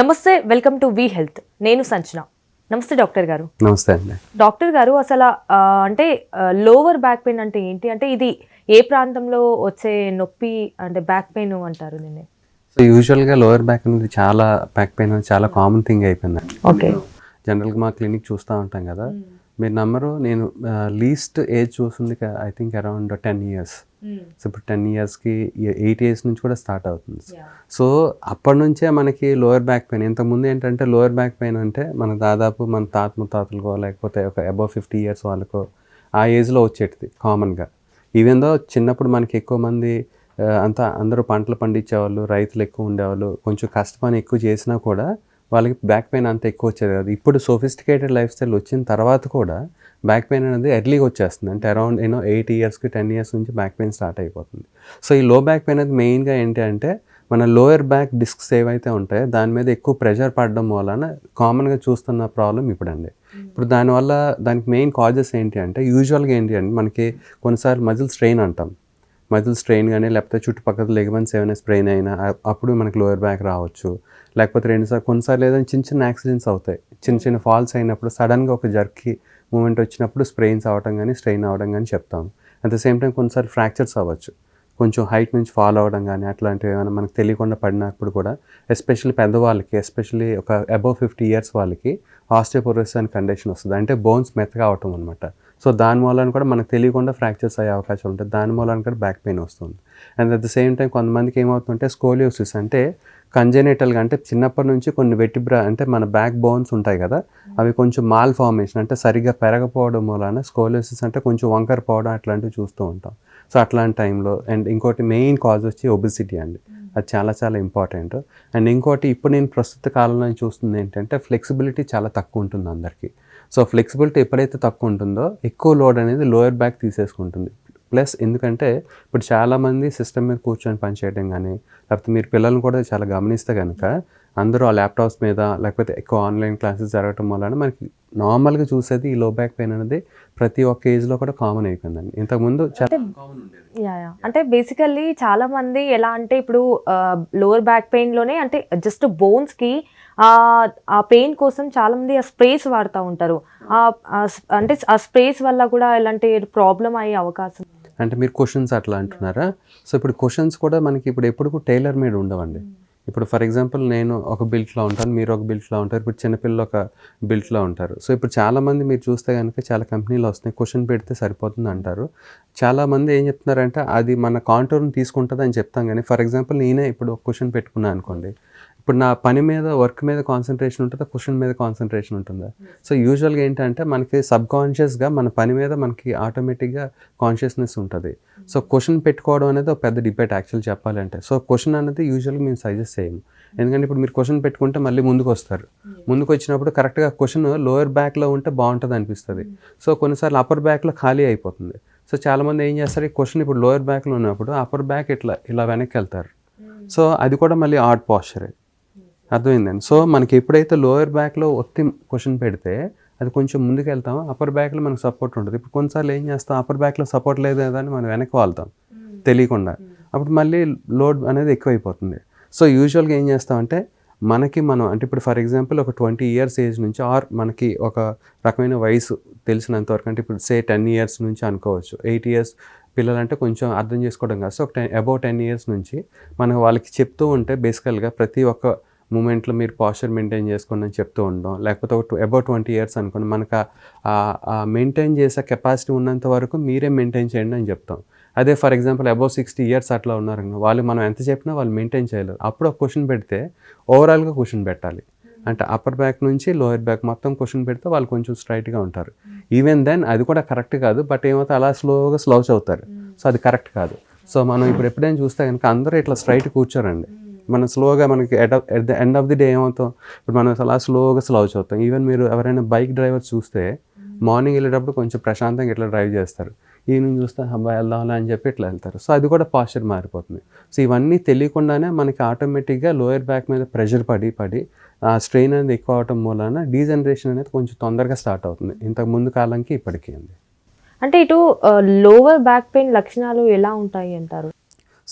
నమస్తే welcome to V health. నేను సంచన. నమస్తే డాక్టర్ గారు. నమస్తే అండి. డాక్టర్ గారు అసలు అంటే లోవర్ బ్యాక్ పెయిన్ అంటే ఏంటి? అంటే ఇది ఏ ప్రాంతంలో వచ్చే నొప్పి అంటే బ్యాక్ పెయిన్ అంటారు దీన్ని? సో యూజువల్గా లోవర్ బ్యాక్ అనేది చాలా బ్యాక్ పెయిన్ అనేది చాలా కామన్ థింగ్ అయిపోయింది ఓకే. జనరల్గా మా క్లినిక్ చూస్తూ ఉంటాం కదా. మీరు నమ్మరు నేను లీస్ట్ ఏజ్ చూస్తుంది I think around ten years so ఇప్పుడు టెన్ ఇయర్స్కి ఎయిట్ ఇయర్స్ నుంచి కూడా స్టార్ట్ అవుతుంది. సో అప్పటి నుంచే మనకి లోయర్ బ్యాక్ పెయిన్ ఇంతకుముందు ఏంటంటే లోయర్ బ్యాక్ పెయిన్ అంటే మన దాదాపు మన తాత ముత్తాతలకో లేకపోతే ఒక అబౌవ్ ఫిఫ్టీ ఇయర్స్ వాళ్ళకో ఆ ఏజ్లో వచ్చేటిది కామన్గా ఈవెన్ దో చిన్నప్పుడు మనకి ఎక్కువ మంది అంతా అందరూ పంటలు పండించేవాళ్ళు రైతులు ఎక్కువ ఉండేవాళ్ళు కొంచెం కష్టపని ఎక్కువ చేసినా కూడా వాళ్ళకి బ్యాక్ పెయిన్ అంత ఎక్కువ వచ్చేది కాదు. ఇప్పుడు సోఫిస్టికేటెడ్ లైఫ్ స్టైల్ వచ్చిన తర్వాత కూడా బ్యాక్ పెయిన్ అనేది ఎర్లీగా వచ్చేస్తుంది. అంటే అరౌండ్ యూనో ఎయిట్ ఇయర్స్కి టెన్ ఇయర్స్ నుంచి బ్యాక్ పెయిన్ స్టార్ట్ అయిపోతుంది. సో ఈ లో బ్యాక్ పెయిన్ అనేది మెయిన్గా ఏంటి అంటే మన లోయర్ బ్యాక్ డిస్క్స్ ఏవైతే ఉంటాయో దాని మీద ఎక్కువ ప్రెషర్ పడడం వలన కామన్గా చూస్తున్న ప్రాబ్లం ఇప్పుడండి. ఇప్పుడు దానివల్ల దానికి మెయిన్ కాజెస్ ఏంటి అంటే యూజువల్గా ఏంటి అంటే మనకి కొన్నిసార్లు మజిల్ స్ట్రెయిన్ అంటాం. మజిల్ స్ట్రెయిన్ కానీ లేకపోతే చుట్టుపక్కల లెగమెంట్స్ ఏమైనా స్ట్రెయిన్ అయినా అప్పుడు మనకి లోయర్ బ్యాక్ రావచ్చు. లేకపోతే రెండుసార్లు కొన్నిసార్లు ఏదైనా చిన్న చిన్న యాక్సిడెంట్స్ అవుతాయి. చిన్న చిన్న ఫాల్స్ అయినప్పుడు సడన్గా ఒక జర్కి మూమెంట్ వచ్చినప్పుడు స్ప్రెయిన్స్ అవ్వడం కానీ స్ట్రెయిన్ అవ్వడం కానీ చెప్తాం అట్ ద సేమ్ టైం కొన్నిసార్లు ఫ్రాక్చర్స్ అవ్వచ్చు. కొంచెం హైట్ నుంచి ఫాల్ అవ్వడం కానీ అట్లాంటివి ఏమైనా మనకు తెలియకుండా పడినప్పుడు కూడా ఎస్పెషల్లీ పెద్దవాళ్ళకి ఎస్పెషల్లీ ఒక అబవ్ ఫిఫ్టీ ఇయర్స్ వాళ్ళకి ఆస్టియోపోరోసిస్ అనే కండిషన్ వస్తుంది. అంటే బోన్స్ మెత్తగా అవటం అనమాట సో దాని మూలన కూడా మనకు తెలియకుండా ఫ్రాక్చర్స్ అయ్యే అవకాశం ఉంటుంది దాని మూలన కూడా బ్యాక్ పెయిన్ వస్తుంది. And at the same time కొంతమందికి ఏమవుతుందంటే స్కోలియోసిస్ అంటే కంజెనేటల్గా అంటే చిన్నప్పటి నుంచి కొన్ని వెటిబ్రా అంటే మన బ్యాక్ బోన్స్ ఉంటాయి కదా అవి కొంచెం మాల్ ఫార్మేషన్ అంటే సరిగ్గా పెరగపోవడం వలన స్కోలోసిస్ అంటే కొంచెం వంకర పోవడం అట్లాంటివి చూస్తూ ఉంటాం. సో అట్లాంటి టైంలో అండ్ ఇంకోటి మెయిన్ కాజ్ వచ్చి ఒబిసిటీ అండి. అది చాలా చాలా ఇంపార్టెంట్ అండ్ ఇంకోటి ఇప్పుడు నేను ప్రస్తుత కాలంలో చూస్తుంది ఏంటంటే ఫ్లెక్సిబిలిటీ చాలా తక్కువ ఉంటుంది అందరికీ. సో ఫ్లెక్సిబిలిటీ ఎప్పుడైతే తక్కువ ఉంటుందో ఎక్కువ లోడ్ అనేది లోయర్ బ్యాక్ తీసేసుకుంటుంది. ప్లస్ ఎందుకంటే ఇప్పుడు చాలామంది సిస్టమ్ మీద కూర్చొని పనిచేయడం కానీ లేకపోతే మీరు పిల్లల్ని కూడా చాలా గమనిస్తే కనుక అందరూ ఆ ల్యాప్టాప్స్ మీద లేకపోతే ఎక్కువ ఆన్లైన్ క్లాసెస్ జరగటం వలన మనకి నార్మల్గా చూసేది ఈ లో బ్యాక్ పెయిన్ అనేది ప్రతి ఒక్క ఏజ్లో కూడా కామన్ అయిపోయిందండి. ఇంతకుముందు చాలా కామన్ ఉండేది. Yeah yeah. అంటే బేసికల్లీ చాలా మంది ఎలా అంటే ఇప్పుడు లోవర్ బ్యాక్ పెయిన్లోనే అంటే జస్ట్ బోన్స్కి ఆ ఆ పెయిన్ కోసం చాలా మంది ఆ స్ప్రేస్ వాడుతూ ఉంటారు. అంటే ఆ స్ప్రేస్ వల్ల కూడా ఇలాంటి ప్రాబ్లం అయ్యే అవకాశం అంటే మీరు క్వశ్చన్స్ అట్లా అంటున్నారా? సో ఇప్పుడు క్వశ్చన్స్ కూడా మనకి ఇప్పుడు ఎప్పుడు టైలర్ మేడ్ ఉండవండి. ఇప్పుడు ఫర్ ఎగ్జాంపుల్ నేను ఒక బిల్ట్లో ఉంటాను మీరు ఒక బిల్ట్లో ఉంటారు ఇప్పుడు చిన్నపిల్లలు ఒక బిల్ట్లో ఉంటారు. సో ఇప్పుడు చాలామంది మీరు చూస్తే కనుక చాలా కంపెనీలు వస్తున్నాయి క్వశ్చన్ పెడితే సరిపోతుంది అంటారు. చాలామంది ఏం చెప్తున్నారంటే అది మన కాంటూర్ని తీసుకుంటుంది అని చెప్తాం కానీ ఫర్ ఎగ్జాంపుల్ నేనే ఇప్పుడు ఒక క్వశ్చన్ పెట్టుకున్నాను అనుకోండి. ఇప్పుడు నా పని మీద వర్క్ మీద కాన్సన్ట్రేషన్ ఉంటుందా క్వశ్చన్ మీద కాన్సన్ట్రేషన్ ఉంటుందా. సో యూజువల్గా ఏంటంటే మనకి సబ్ కాన్షియస్గా మన పని మీద మనకి ఆటోమేటిక్గా కాన్షియస్నెస్ ఉంటుంది. సో క్వశ్చన్ పెట్టుకోవడం అనేది ఒక పెద్ద డిబేట్ యాక్చువల్ చెప్పాలంటే. సో క్వశ్చన్ అనేది యూజువల్గా మేము సజెస్ట్ చేయము ఎందుకంటే ఇప్పుడు మీరు క్వశ్చన్ పెట్టుకుంటే మళ్ళీ ముందుకు వస్తారు. ముందుకు వచ్చినప్పుడు కరెక్ట్గా క్వశ్చన్ లోయర్ బ్యాక్లో ఉంటే బాగుంటుంది అనిపిస్తుంది. సో కొన్నిసార్లు అప్పర్ బ్యాక్లో ఖాళీ అయిపోతుంది. సో చాలామంది ఏం చేస్తారు? ఈ క్వశ్చన్ ఇప్పుడు లోయర్ బ్యాక్లో ఉన్నప్పుడు అప్పర్ బ్యాక్ ఇట్లా ఇలా వెనక్కి వెళ్తారు. సో అది కూడా మళ్ళీ ఆర్ట్ పాస్చరే అర్థమైందండి. సో మనకి ఎప్పుడైతే లోయర్ బ్యాక్లో ఒత్తి క్వశ్చన్ పెడితే అది కొంచెం ముందుకు వెళ్తాం అప్పర్ బ్యాక్లో మనకు సపోర్ట్ ఉంటుంది. ఇప్పుడు కొన్నిసార్లు ఏం చేస్తాం? అప్పర్ బ్యాక్లో సపోర్ట్ లేదు కదా అని మనం వెనక్కి వాళ్తాం. తెలియకుండా. అప్పుడు మళ్ళీ లోడ్ అనేది ఎక్కువైపోతుంది. సో యూజువల్గా ఏం చేస్తామంటే మనకి మనం అంటే ఇప్పుడు ఫర్ ఎగ్జాంపుల్ ఒక ట్వంటీ ఇయర్స్ ఏజ్ నుంచి ఆర్ మనకి ఒక రకమైన వయసు తెలిసినంత వరకు అంటే ఇప్పుడు సే టెన్ ఇయర్స్ నుంచి అనుకోవచ్చు. ఎయిట్ ఇయర్స్ పిల్లలంటే కొంచెం అర్థం చేసుకోవడం కాదు. సో ఒక టెన్ అబౌవ్ టెన్ ఇయర్స్ నుంచి మనం వాళ్ళకి చెప్తూ ఉంటే బేసికల్గా ప్రతి ఒక్క మూమెంట్లో మీరు పాస్చర్ మెయింటైన్ చేసుకోండి అని చెప్తూ ఉండడం లేకపోతే ఒక అబౌవ్ ట్వంటీ ఇయర్స్ అనుకోండి మనకు ఆ మెయింటైన్ చేసే కెపాసిటీ ఉన్నంత వరకు మీరే మెయింటైన్ చేయండి అని చెప్తాం. అదే for example above sixty years అట్లా ఉన్నారనుకో వాళ్ళు మనం ఎంత చెప్పినా వాళ్ళు మెయింటైన్ చేయలేరు. అప్పుడు ఒక క్వశ్చన్ పెడితే ఓవరాల్గా క్వశ్చన్ పెట్టాలి. అంటే అప్పర్ బ్యాక్ నుంచి లోయర్ బ్యాక్ మొత్తం క్వశ్చన్ పెడితే వాళ్ళు కొంచెం స్ట్రైట్గా ఉంటారు. ఈవెన్ దెన్ అది కూడా కరెక్ట్ కాదు బట్ ఏమవుతుంది అలా స్లోగా స్లౌచ్ అవుతారు సో అది కరెక్ట్ కాదు. సో మనం ఇప్పుడు ఎప్పుడైనా చూస్తే కనుక అందరూ ఇట్లా స్ట్రైట్ కూర్చోరండి. మనం స్లోగా మనకి at at the end of the day ఏమవుతాం? ఇప్పుడు మనం అలా స్లోగా స్లౌచ్ అవుతాం. ఈవెన్ మీరు ఎవరైనా బైక్ డ్రైవర్ చూస్తే మార్నింగ్ వెళ్ళేటప్పుడు కొంచెం ప్రశాంతంగా ఇట్లా డ్రైవ్ చేస్తారు. ఈవినింగ్ చూస్తే అబ్బాయి వెళ్దాంలా అని చెప్పి ఇట్లా వెళ్తారు. సో అది కూడా పాస్చర్ మారిపోతుంది. సో ఇవన్నీ తెలియకుండానే మనకి ఆటోమేటిక్గా లోయర్ బ్యాక్ మీద ప్రెషర్ పడి పడి ఆ స్ట్రెయిన్ అనేది ఎక్కువ అవటం మూలన డీజనరేషన్ అనేది కొంచెం తొందరగా స్టార్ట్ అవుతుంది. ఇంతకు ముందు కాలంకి ఇప్పటికీ అండి అంటే ఇటు లోవర్ బ్యాక్ పెయిన్ లక్షణాలు ఎలా ఉంటాయి అంటారు?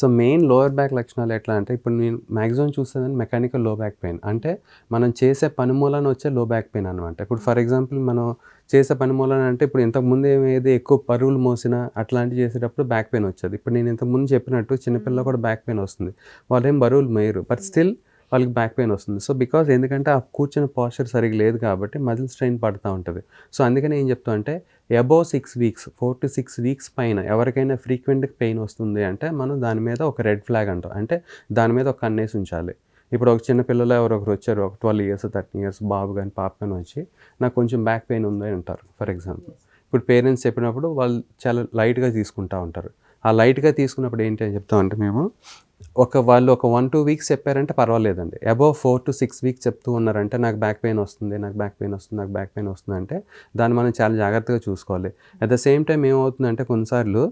సో మెయిన్ లోవర్ బ్యాక్ లక్షణాలు ఎట్లా అంటే ఇప్పుడు నేను మ్యాక్సిమం చూస్తాను మెకానికల్లో బ్యాక్ పెయిన్. అంటే మనం చేసే పని మూలన వచ్చే లో బ్యాక్ పెయిన్ అనమాట ఇప్పుడు ఫర్ ఎగ్జాంపుల్ మనం చేసే పని మూలన అంటే ఇప్పుడు ఇంతకుముందు ఏది ఎక్కువ పరువులు మోసినా అట్లాంటివి చేసేటప్పుడు బ్యాక్ పెయిన్ వచ్చేది. ఇప్పుడు నేను ఇంతకుముందు చెప్పినట్టు చిన్నపిల్ల కూడా బ్యాక్ పెయిన్ వస్తుంది. వాళ్ళు ఏం బరువులు మేయరు బట్ స్టిల్ వాళ్ళకి బ్యాక్ పెయిన్ వస్తుంది. సో బికాజ్ ఎందుకంటే ఆ కూర్చున్న పాస్చర్ సరిగ్గా లేదు కాబట్టి మజిల్ స్ట్రెయిన్ పడుతూ ఉంటుంది. సో అందుకని ఏం చెప్తా అంటే above six weeks four to six weeks పైన ఎవరికైనా ఫ్రీక్వెంట్ పెయిన్ వస్తుంది అంటే మనం దాని మీద ఒక రెడ్ ఫ్లాగ్ అంటాం. అంటే దాని మీద ఒక కన్నేసి ఉంచాలి. ఇప్పుడు ఒక చిన్న పిల్లలు ఎవరొకరు వచ్చారు ఒక ట్వెల్వ్ ఇయర్స్ థర్టీన్ ఇయర్స్ బాబు కానీ పాప కానీ వచ్చి నాకు కొంచెం బ్యాక్ పెయిన్ ఉంది అంటారు ఫర్ ఎగ్జాంపుల్ ఇప్పుడు పేరెంట్స్ చెప్పినప్పుడు వాళ్ళు చాలా లైట్గా తీసుకుంటూ ఉంటారు. ఆ లైట్గా తీసుకున్నప్పుడు ఏంటి అని చెప్తామంటే మేము ఒక వాళ్ళు ఒక వన్ టూ వీక్స్ చెప్పారంటే పర్వాలేదండి. Above four to six weeks చెప్తూ ఉన్నారంటే నాకు బ్యాక్ పెయిన్ వస్తుంది నాకు బ్యాక్ పెయిన్ వస్తుంది నాకు బ్యాక్ పెయిన్ వస్తుంది అంటే దాన్ని మనం చాలా జాగ్రత్తగా చూసుకోవాలి. అట్ ద సేమ్ టైం ఏమవుతుందంటే కొన్నిసార్లు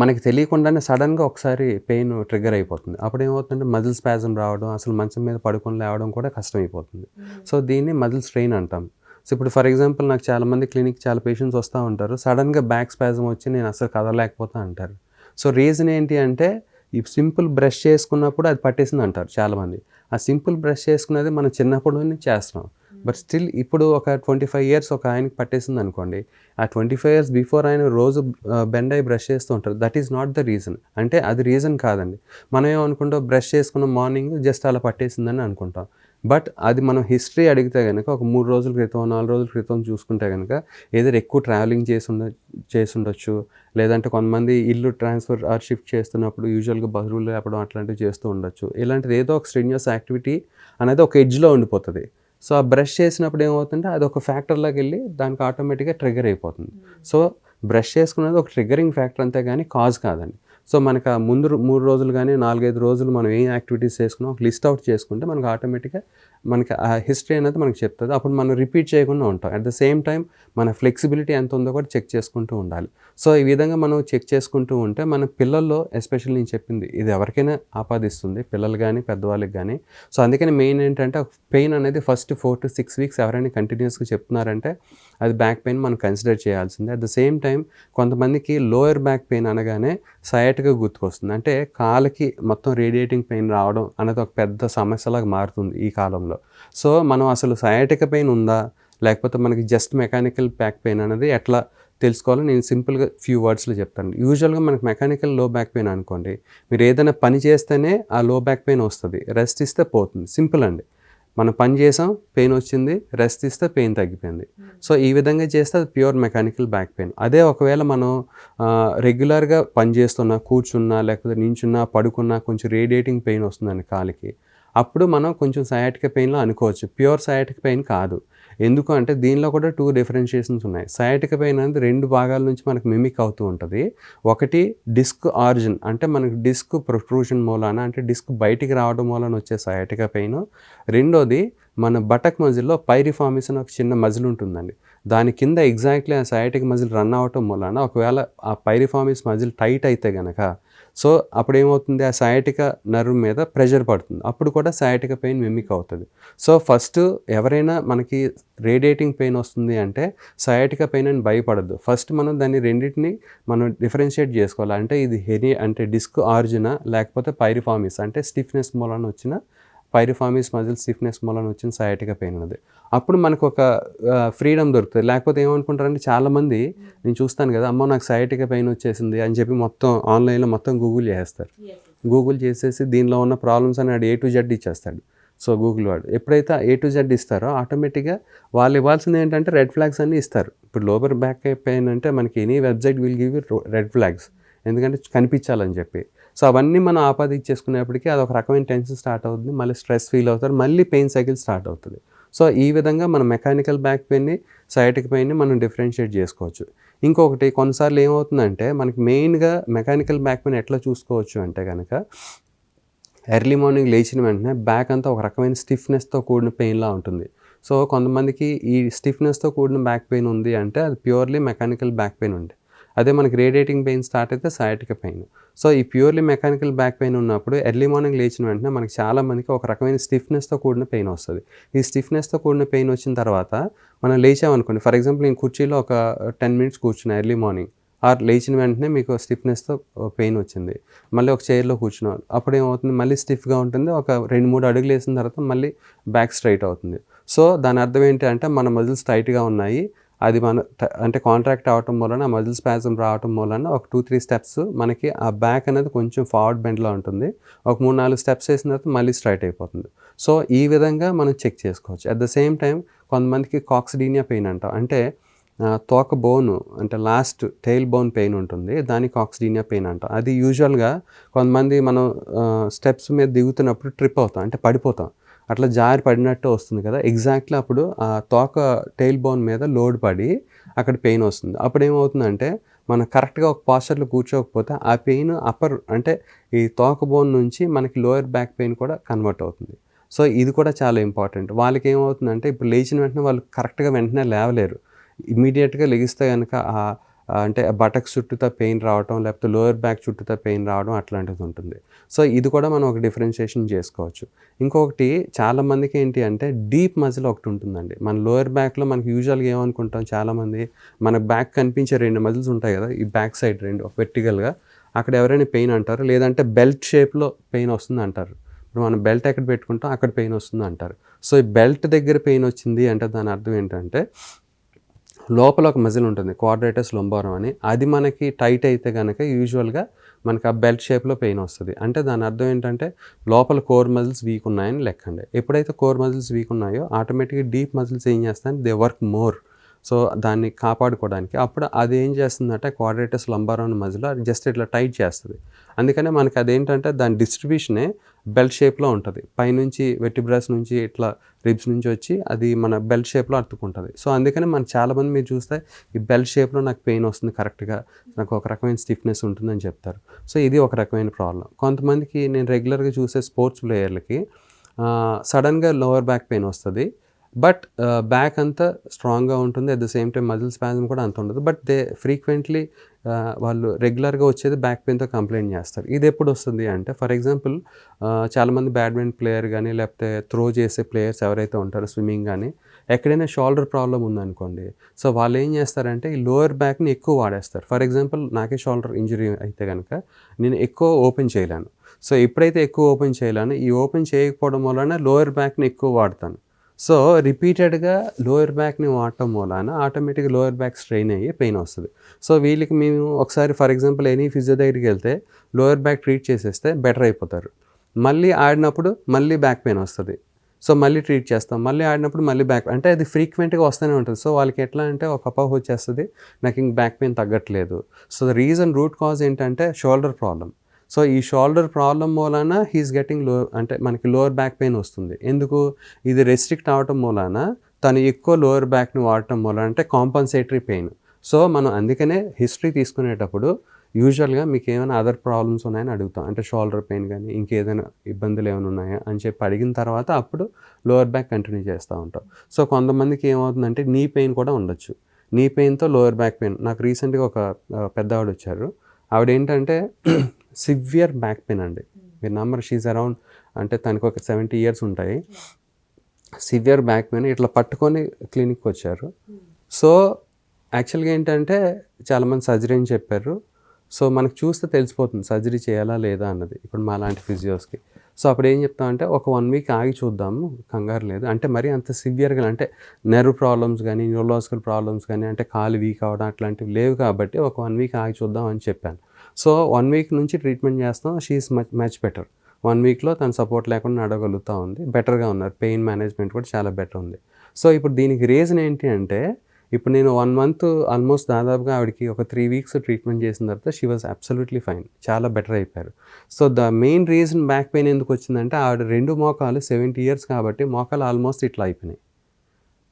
మనకి తెలియకుండానే సడన్గా ఒకసారి పెయిన్ ట్రిగ్గర్ అయిపోతుంది. అప్పుడు ఏమవుతుందంటే మజిల్ స్పాజం రావడం అసలు మంచం మీద పడుకొని లేవడం కూడా కష్టమైపోతుంది. సో దీన్ని మజిల్ స్ట్రెయిన్ అంటాం. సో ఇప్పుడు ఫర్ ఎగ్జాంపుల్ నాకు చాలామంది క్లినిక్ చాలా పేషెంట్స్ వస్తూ ఉంటారు. సడన్గా బ్యాక్ స్పాజం వచ్చి నేను అసలు కదలలేకపోతా అంటారు. సో రీజన్ ఏంటి అంటే ఈ సింపుల్ బ్రష్ చేసుకున్నప్పుడు అది పట్టేసింది అంటారు చాలామంది. ఆ సింపుల్ బ్రష్ చేసుకునేది మనం చిన్నప్పుడు నుంచి చేస్తున్నాం. బట్ స్టిల్ ఇప్పుడు ఒక ట్వంటీ ఫైవ్ ఇయర్స్ ఒక ఆయనకి పట్టేసింది అనుకోండి. ఆ ట్వంటీ ఫైవ్ ఇయర్స్ బిఫోర్ ఆయన రోజు బెండ్ అయ్యి బ్రష్ చేస్తూ ఉంటారు. That is not the reason అంటే అది రీజన్ కాదండి. మనం ఏమనుకుంటాం బ్రష్ చేసుకున్న మార్నింగ్ జస్ట్ అలా పట్టేసిందని అనుకుంటాం. బట్ అది మనం హిస్టరీ అడిగితే కనుక ఒక మూడు రోజుల క్రితం నాలుగు రోజుల క్రితం చూసుకుంటే కనుక ఏదైనా ఎక్కువ ట్రావెలింగ్ చేసి ఉండ చేసి ఉండొచ్చు. లేదంటే కొంతమంది ఇల్లు ట్రాన్స్ఫర్ ఆర్ షిఫ్ట్ చేస్తున్నప్పుడు యూజువల్గా బరువులు లేపడం అట్లాంటివి చేస్తూ ఉండొచ్చు. ఇలాంటిది ఏదో ఒక స్ట్రెన్యూస్ యాక్టివిటీ అనేది ఒక ఎడ్జ్లో ఉండిపోతుంది. సో ఆ బ్రష్ చేసినప్పుడు ఏమవుతుంటే అది ఒక ఫ్యాక్టర్లోకి వెళ్ళి దానికి ఆటోమేటిక్గా ట్రిగర్ అయిపోతుంది. సో బ్రష్ చేసుకునేది ఒక ట్రిగరింగ్ ఫ్యాక్టర్ అంతే కానీ కాజ్ కాదండి. సో మనకు ఆ ముందు మూడు రోజులు కానీ నాలుగైదు రోజులు మనం ఏం యాక్టివిటీస్ చేసుకున్నాం ఒక లిస్ట్ అవుట్ చేసుకుంటే మనకు ఆటోమేటిక్గా మనకి ఆ హిస్టరీ అనేది మనకు చెప్తుంది. అప్పుడు మనం రిపీట్ చేయకుండా ఉంటాం. అట్ ద సేమ్ టైం మన ఫ్లెక్సిబిలిటీ ఎంత ఉందో కూడా చెక్ చేసుకుంటూ ఉండాలి. సో ఈ విధంగా మనం చెక్ చేసుకుంటూ ఉంటే మన పిల్లల్లో ఎస్పెషల్లీ నేను చెప్పింది ఇది ఎవరికైనా ఆపాదిస్తుంది పిల్లలు కానీ పెద్దవాళ్ళకి కానీ సో అందుకని మెయిన్ ఏంటంటే పెయిన్ అనేది first four to six weeks ఎవరైనా కంటిన్యూస్గా చెప్తున్నారంటే అది బ్యాక్ పెయిన్ మనం కన్సిడర్ చేయాల్సిందే. అట్ ద సేమ్ టైం కొంతమందికి లోయర్ బ్యాక్ పెయిన్ అనగానే సయట్గా గుర్తుకొస్తుంది. అంటే కాళ్ళకి మొత్తం రేడియేటింగ్ పెయిన్ రావడం అనేది ఒక పెద్ద సమస్యలాగా మారుతుంది ఈ కాలంలో. సో మనం అసలు సయాటిక పెయిన్ ఉందా? లేకపోతే మనకి జస్ట్ మెకానికల్ బ్యాక్ పెయిన్ అనేది ఎట్లా తెలుసుకోవాలో? నేను సింపుల్గా ఫ్యూ వర్డ్స్లో చెప్తాను. యూజువల్గా మనకి మెకానికల్లో బ్యాక్ పెయిన్ అనుకోండి. మీరు ఏదైనా పని చేస్తేనే ఆ లో బ్యాక్ పెయిన్ వస్తుంది. రెస్ట్ ఇస్తే పోతుంది. సింపుల్ అండి. మనం పని చేసాం పెయిన్ వచ్చింది. రెస్ట్ ఇస్తే పెయిన్ తగ్గిపోయింది. సో ఈ విధంగా చేస్తే అది ప్యూర్ మెకానికల్ బ్యాక్ పెయిన్ అదే ఒకవేళ మనం రెగ్యులర్గా పని చేస్తున్నా కూర్చున్నా లేకపోతే నించున్నా పడుకున్నా కొంచెం రేడియేటింగ్ పెయిన్ వస్తుందండి కాలికి. అప్పుడు మనం కొంచెం సయాటిక పెయిన్లో అనుకోవచ్చు. ప్యూర్ సయాటిక పెయిన్ కాదు. ఎందుకు అంటే దీనిలో కూడా టూ డిఫరెన్షియేషన్స్ ఉన్నాయి. సయాటిక పెయిన్ అనేది రెండు భాగాల నుంచి మనకు మిమిక్ అవుతూ ఉంటుంది. ఒకటి డిస్క్ ఆరిజిన్ అంటే మనకి డిస్క్ ప్రొట్రూషన్ మూలాన అంటే డిస్క్ బయటికి రావడం మూలాన వచ్చే సయాటిక పెయిన్ రెండోది మన బటక్ మజిల్లో పైరిఫార్మిస్ అని ఒక చిన్న మజిల్ ఉంటుందండి. దాని కింద ఎగ్జాక్ట్లీ ఆ సయాటిక్ మజిల్ రన్ అవ్వటం మూలాన ఒకవేళ ఆ పైరిఫార్మిస్ మజిల్ టైట్ అయితే గనక సో అప్పుడు ఏమవుతుంది ఆ సయాటిక నర్వ్ మీద ప్రెషర్ పడుతుంది. అప్పుడు కూడా సయాటిక పెయిన్ మిమిక్ అవుతుంది. సో ఫస్ట్ ఎవరైనా మనకి రేడియేటింగ్ పెయిన్ వస్తుంది అంటే సయాటిక పెయిన్ అని భయపడద్దు. ఫస్ట్ మనం దాన్ని రెండింటిని మనం డిఫరెన్షియేట్ చేసుకోవాలి. అంటే ఇది హెరీ అంటే డిస్క్ ఆరిజినా లేకపోతే పైరిఫామిస్ అంటే స్టిఫ్నెస్ మూలన వచ్చిన పైరిఫామిస్ మజిల్ స్టిఫ్నెస్ మూలన వచ్చిన సయాటిక పెయిన్ ఉంది అప్పుడు మనకు ఒక ఫ్రీడమ్ దొరుకుతుంది. లేకపోతే ఏమనుకుంటారంటే చాలామంది నేను చూస్తాను కదా అమ్మ నాకు సయాటిక పెయిన్ వచ్చేసింది అని చెప్పి మొత్తం ఆన్లైన్లో మొత్తం గూగుల్ చేస్తారు గూగుల్ చేసేసి దీనిలో ఉన్న ప్రాబ్లమ్స్ అని వాడు ఏ టు జెడ్ ఇచ్చేస్తాడు. సో గూగుల్ వాడు. ఎప్పుడైతే ఏ టు జెడ్ ఇస్తారో ఆటోమేటిక్గా వాళ్ళు ఇవ్వాల్సింది ఏంటంటే రెడ్ ఫ్లాగ్స్ అన్నీ ఇస్తారు. ఇప్పుడు లోబర్ బ్యాక్ పెయిన్ అంటే మనకి any website will give red flags ఎందుకంటే కనిపించాలని చెప్పి. సో అవన్నీ మనం ఆపాదించేసుకునేప్పటికీ అది ఒక రకమైన టెన్షన్ స్టార్ట్ అవుతుంది. మళ్ళీ స్ట్రెస్ ఫీల్ అవుతారు. మళ్ళీ పెయిన్ సైకిల్ స్టార్ట్ అవుతుంది. సో ఈ విధంగా మనం మెకానికల్ బ్యాక్ పెయిన్ని సైటిక్ పెయిన్ని మనం డిఫరెన్షియేట్ చేసుకోవచ్చు. ఇంకొకటి కొన్నిసార్లు ఏమవుతుందంటే మనకి మెయిన్గా మెకానికల్ బ్యాక్ పెయిన్ ఎట్లా చూసుకోవచ్చు అంటే కనుక ఎర్లీ మార్నింగ్ లేచిన వెంటనే బ్యాక్ అంతా ఒక రకమైన స్టిఫ్నెస్తో కూడిన పెయిన్లా ఉంటుంది. సో కొంతమందికి ఈ స్టిఫ్నెస్తో కూడిన బ్యాక్ పెయిన్ ఉంది అంటే అది ప్యూర్లీ మెకానికల్ బ్యాక్ పెయిన్ ఉంది అదే మనకి రేడియేటింగ్ పెయిన్ స్టార్ట్ అయితే సయాటిక పెయిన్. సో ఈ ప్యూర్లీ మెకానికల్ బ్యాక్ పెయిన్ ఉన్నప్పుడు ఎర్లీ మార్నింగ్ లేచిన వెంటనే మనకి చాలా మందికి ఒక రకమైన స్టిఫ్నెస్తో కూడిన పెయిన్ వస్తుంది. ఈ స్టిఫ్నెస్తో కూడిన పెయిన్ వచ్చిన తర్వాత మనం లేచామనుకోండి ఫర్ ఎగ్జాంపుల్ నేను కుర్చీలో ఒక టెన్ మినిట్స్ కూర్చున్నా ఎర్లీ మార్నింగ్ ఆర్ లేచిన వెంటనే మీకు స్టిఫ్నెస్తో పెయిన్ వచ్చింది. మళ్ళీ ఒక చైర్లో కూర్చున్నాం అప్పుడు ఏమవుతుంది? మళ్ళీ స్టిఫ్గా ఉంటుంది ఒక రెండు మూడు అడుగులు వేసిన తర్వాత మళ్ళీ బ్యాక్ స్ట్రైట్ అవుతుంది. సో దాని అర్థం ఏంటి అంటే మన మజిల్స్ టైట్గా ఉన్నాయి అది మన అంటే కాంట్రాక్ట్ అవటం వలన మజిల్ స్పాజం రావటం వలన ఒక టూ త్రీ స్టెప్స్ మనకి ఆ బ్యాక్ అనేది కొంచెం ఫార్వర్డ్ బెండ్లో ఉంటుంది. ఒక మూడు నాలుగు స్టెప్స్ వేసిన తర్వాత మళ్ళీ స్ట్రైట్ అయిపోతుంది. సో ఈ విధంగా మనం చెక్ చేసుకోవచ్చు. అట్ ద సేమ్ టైం కొంతమందికి కాక్సిడీనియా పెయిన్ అంటాం. అంటే తోక బోను అంటే లాస్ట్ టెయిల్ బోన్ పెయిన్ ఉంటుంది. దానికి కాక్సిడీనియా పెయిన్ అంటాం. అది యూజువల్గా కొంతమంది మనం స్టెప్స్ మీద దిగుతున్నప్పుడు ట్రిప్ అవుతాం. అంటే పడిపోతాం. అట్లా జారి పడినట్టు వస్తుంది కదా. ఎగ్జాక్ట్లీ అప్పుడు ఆ తోక టైల్ బోన్ మీద లోడ్ పడి అక్కడ పెయిన్ వస్తుంది. అప్పుడు ఏమవుతుందంటే మనం కరెక్ట్గా ఒక పాస్చర్లో కూర్చోకపోతే ఆ పెయిన్ అప్పర్ అంటే ఈ తోక బోన్ నుంచి మనకి లోయర్ బ్యాక్ పెయిన్ కూడా కన్వర్ట్ అవుతుంది. సో ఇది కూడా చాలా ఇంపార్టెంట్ వాళ్ళకి ఏమవుతుందంటే ఇప్పుడు లేచిన వెంటనే వాళ్ళు కరెక్ట్గా వెంటనే లేవలేరు. ఇమీడియట్గా లెగిస్తే కనుక ఆ ఆ అంటే బటక్ చుట్టూతా పెయిన్ రావటం లేకపోతే లోయర్ బ్యాక్ చుట్టూతా పెయిన్ రావడం అట్లాంటిది ఉంటుంది. సో ఇది కూడా మనం ఒక డిఫరెన్షియేషన్ చేసుకోవచ్చు. ఇంకొకటి చాలామందికి ఏంటి అంటే డీప్ మజిల్ ఒకటి ఉంటుందండి. మన లోయర్ బ్యాక్లో మనకి యూజువల్గా ఏమనుకుంటాం? చాలామంది మన బ్యాక్ కనిపించే రెండు మజిల్స్ ఉంటాయి కదా ఈ బ్యాక్ సైడ్ రెండు వెర్టికల్గా. అక్కడ ఎవరైనా పెయిన్ అంటారు లేదంటే బెల్ట్ షేప్లో పెయిన్ వస్తుంది అంటారు. ఇప్పుడు మనం బెల్ట్ ఎక్కడ పెట్టుకుంటాం అక్కడ పెయిన్ వస్తుంది అంటారు. సో ఈ బెల్ట్ దగ్గర పెయిన్ వచ్చింది అంటే దాని అర్థం ఏంటంటే లోపల ఒక మజిల్ ఉంటుంది క్వాడ్రేటస్ లొంబారం అని. అది మనకి టైట్ అయితే కనుక యూజువల్గా మనకి ఆ బెల్ట్ షేప్లో పెయిన్ వస్తుంది. అంటే దాని అర్థం ఏంటంటే లోపల కోర్ మజిల్స్ వీక్ ఉన్నాయని లెక్కండి. ఎప్పుడైతే కోర్ మజిల్స్ వీక్ ఉన్నాయో ఆటోమేటిక్గా డీప్ మజిల్స్ ఏం చేస్తాయని దే వర్క్ మోర్ సో దాన్ని కాపాడుకోవడానికి. అప్పుడు అది ఏం చేస్తుందంటే క్వాడ్రేటస్ లంబారం మజిల్ అది జస్ట్ ఇట్లా టైట్ చేస్తుంది. అందుకనే మనకి అదేంటంటే దాని డిస్ట్రిబ్యూషనే బెల్ట్ షేప్లో ఉంటుంది. పైనుంచి వెట్టిబ్రాస్ నుంచి ఇట్లా రిబ్స్ నుంచి వచ్చి అది మన బెల్ట్ షేప్లో అతుక్కుంటుంది. సో అందుకని మన చాలామంది మీరు చూస్తే ఈ బెల్ట్ షేప్లో నాకు పెయిన్ వస్తుంది కరెక్ట్గా నాకు ఒక రకమైన స్టిఫ్నెస్ ఉంటుందని చెప్తారు. సో ఇది ఒక రకమైన ప్రాబ్లం కొంతమందికి నేను రెగ్యులర్గా చూసే స్పోర్ట్స్ ప్లేయర్లకి సడన్గా లోవర్ బ్యాక్ పెయిన్ వస్తుంది. బట్ బ్యాక్ అంతా స్ట్రాంగ్గా ఉంటుంది. At the same time muscle spasm కూడా అంత ఉండదు. బట్ దే ఫ్రీక్వెంట్లీ వాళ్ళు రెగ్యులర్గా వచ్చేది బ్యాక్ పెయిన్తో కంప్లైంట్ చేస్తారు. ఇది ఎప్పుడు వస్తుంది అంటే ఫర్ ఎగ్జాంపుల్ చాలామంది బ్యాడ్మింటన్ ప్లేయర్ కానీ లేకపోతే త్రో చేసే ప్లేయర్స్ ఎవరైతే ఉంటారో స్విమ్మింగ్ కానీ ఎక్కడైనా షోల్డర్ ప్రాబ్లం ఉందనుకోండి. సో వాళ్ళు ఏం చేస్తారంటే ఈ లోయర్ బ్యాక్ని ఎక్కువ వాడేస్తారు. ఫర్ ఎగ్జాంపుల్ నాకే షోల్డర్ ఇంజరీ అయితే కనుక నేను ఎక్కువ ఓపెన్ చేయలేను. సో ఎప్పుడైతే ఎక్కువ ఓపెన్ చేయలేను. ఈ ఓపెన్ చేయకపోవడం వలన లోయర్ బ్యాక్ని ఎక్కువ వాడతాను. సో రిపీటెడ్గా లోయర్ బ్యాక్ని వాడటం వలన ఆటోమేటిక్గా లోయర్ బ్యాక్ స్ట్రెయిన్ అయ్యి పెయిన్ వస్తుంది. సో వీళ్ళకి మేము ఒకసారి ఫర్ ఎగ్జాంపుల్ ఎనీ ఫిజియో దగ్గరికి వెళ్తే లోయర్ బ్యాక్ ట్రీట్ చేసేస్తే బెటర్ అయిపోతారు. మళ్ళీ ఆడినప్పుడు మళ్ళీ బ్యాక్ పెయిన్ వస్తుంది. సో మళ్ళీ ట్రీట్ చేస్తాం. మళ్ళీ ఆడినప్పుడు మళ్ళీ బ్యాక్ అంటే అది ఫ్రీక్వెంట్గా వస్తూనే ఉంటుంది. సో వాళ్ళకి ఎట్లా అంటే ఒక అపోహ వచ్చేస్తుంది. నాకు ఇంక బ్యాక్ పెయిన్ తగ్గట్లేదు. So the reason root cause ఏంటంటే షోల్డర్ ప్రాబ్లం సో ఈ షోల్డర్ ప్రాబ్లం మూలాన హీస్ గెటింగ్లో అంటే మనకి లోవర్ బ్యాక్ పెయిన్ వస్తుంది. ఎందుకు? ఇది రెస్ట్రిక్ట్ అవటం మూలాన తను ఎక్కువ లోవర్ బ్యాక్ని వాడటం మూలాన అంటే కాంపన్సేటరీ పెయిన్. సో మనం అందుకనే హిస్టరీ తీసుకునేటప్పుడు యూజువల్గా మీకు ఏమైనా అదర్ ప్రాబ్లమ్స్ ఉన్నాయని అడుగుతాం. అంటే షోల్డర్ పెయిన్ కానీ ఇంకేదైనా ఇబ్బందులు ఏమైనా ఉన్నాయా అని చెప్పి అడిగిన తర్వాత అప్పుడు లోవర్ బ్యాక్ కంటిన్యూ చేస్తూ ఉంటాం. సో కొంతమందికి ఏమవుతుందంటే నీ పెయిన్ కూడా ఉండొచ్చు. నీ పెయిన్తో లోవర్ బ్యాక్ పెయిన్. నాకు రీసెంట్గా ఒక పెద్ద ఆవిడ వచ్చారు. ఆవిడ ఏంటంటే సివియర్ బ్యాక్ పెయిన్ అండి. మీరు నంబర్ షీజ్ అరౌండ్ అంటే తనకు ఒక సెవెంటీ ఇయర్స్ ఉంటాయి. సివియర్ బ్యాక్ పెయిన్ ఇట్లా పట్టుకొని క్లినిక్కి వచ్చారు. సో యాక్చువల్గా ఏంటంటే చాలామంది సర్జరీ అని చెప్పారు. సో మనకు చూస్తే తెలిసిపోతుంది సర్జరీ చేయాలా లేదా అన్నది. ఇప్పుడు మా లాంటి ఫిజియోస్కి సో అప్పుడు ఏం చెప్తామంటే ఒక వన్ వీక్ ఆగి చూద్దాము కంగారు లేదు. అంటే మరీ అంత సివియర్గా అంటే నెర్వ్ ప్రాబ్లమ్స్ కానీ న్యూరలాజికల్ ప్రాబ్లమ్స్ కానీ అంటే కాలు వీక్ అవడం అట్లాంటివి లేవు కాబట్టి ఒక వన్ వీక్ ఆగి చూద్దాం అని చెప్పాను. సో వన్ వీక్ నుంచి ట్రీట్మెంట్ చేస్తాం. She's much much better one వీక్లో తను సపోర్ట్ లేకుండా నడవగలుగుతూ ఉంది. బెటర్గా ఉన్నారు. పెయిన్ మేనేజ్మెంట్ కూడా చాలా బెటర్ ఉంది. సో ఇప్పుడు దీనికి రీజన్ ఏంటి అంటే ఇప్పుడు నేను వన్ మంత్ ఆల్మోస్ట్ దాదాపుగా ఆవిడకి ఒక త్రీ వీక్స్ ట్రీట్మెంట్ చేసిన తర్వాత షీ వాజ్ అబ్సల్యూట్లీ ఫైన్ చాలా బెటర్ అయిపోయారు. So the main reason back pain ఎందుకు వచ్చిందంటే ఆవిడ రెండు మోకాలు సెవెంటీ ఇయర్స్ కాబట్టి మోకాలు ఆల్మోస్ట్ ఇట్లా అయిపోయినాయి.